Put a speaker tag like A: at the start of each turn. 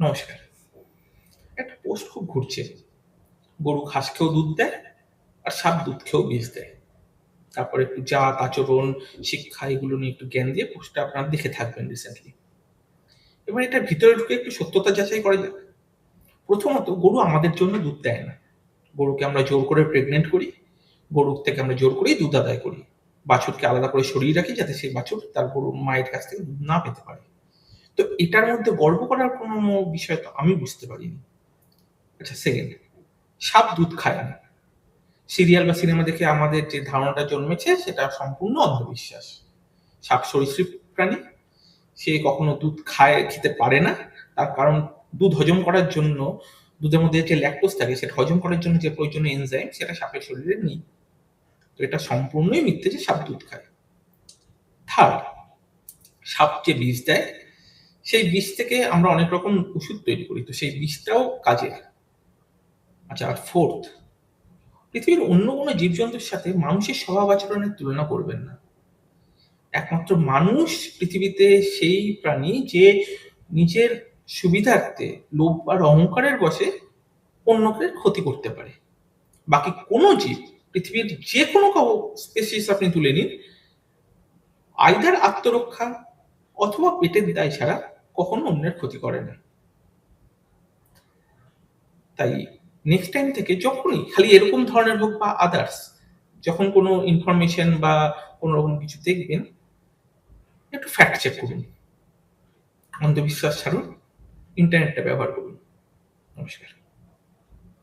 A: নমস্কার। একটা পোস্ট খুব ঘুরছে। গরু ঘাস খেয়েও দুধ দেয় আর সাপ দুধ খেয়েও বীজ দেয়। তারপরে একটু জাত, আচরণ, শিক্ষা, এগুলো নিয়ে একটু জ্ঞান দিয়ে পোস্টটা আপনারা দেখে থাকবেন রিসেন্টলি এবার এটা ভিতরে ঢুকে একটু সত্যতা যাচাই করা যাক। প্রথমত, গরু আমাদের জন্য দুধ দেয় না। গরুকে আমরা জোর করে প্রেগনেন্ট করি, গরুর থেকে আমরা জোর করেই দুধ আদায় করি। বাছুরকে আলাদা করে সরিয়ে রাখি যাতে সেই বাছুর তার গরুর মায়ের কাছ থেকে দুধ না পেতে পারে। তো এটার মধ্যে গর্ব করার কোনো বিষয় তো আমি বুঝতে পারিনি। আচ্ছা সেকেন্ড সাপ দুধ খায় না। সিরিয়াল বা সিনেমা দেখে আমাদের যে ধারণাটা জন্মেছে, সেটা সম্পূর্ণ অন্ধবিশ্বাস। সাপ সরীসৃপ প্রাণী, সে কখনো দুধ খায়, খেতে পারে না। তার কারণ, দুধ হজম করার জন্য, দুধের মধ্যে যে ল্যাকটোজ থাকে, সেটা হজম করার জন্য যে প্রয়োজনীয় এনজাইম সেটা সাপের শরীরে নেই। তো এটা সম্পূর্ণই মিথ্যে যে সাপ দুধ খায়। থার্ড সাপ যে বীজ দেয় সেই বীজ থেকে আমরা অনেক রকম ওষুধ তৈরি করি। তো সেই বীজটাও কাজের আচ্ছা আর ফোর্থ পৃথিবীর অন্য কোনো জীবজন্তুর সাথে মানুষের স্বভাব আচরণের তুলনা করবেন না। একমাত্র মানুষ পৃথিবীতে সেই প্রাণী যে নিজের সুবিধার্থে লোভ আর অহংকারের বসে অন্যকে ক্ষতি করতে পারে। বাকি কোনো জীব, পৃথিবীর যে কোনো স্পেসিস আপনি তুলে নিন আইদার আত্মরক্ষা অথবা পেটের দায় ছাড়া কখনো অন্যের ক্ষতি করে না। তাই নেক্সট টাইম থেকে যখনই খালি এরকম ধরনের হোক বা আদার্স যখন কোনো ইনফরমেশন বা কোনো রকম কিছু দেখবেন, একটু ফ্যাক্ট চেক করুন। অন্ধবিশ্বাস ছাড়ুন ইন্টারনেটটা ব্যবহার করুন। নমস্কার।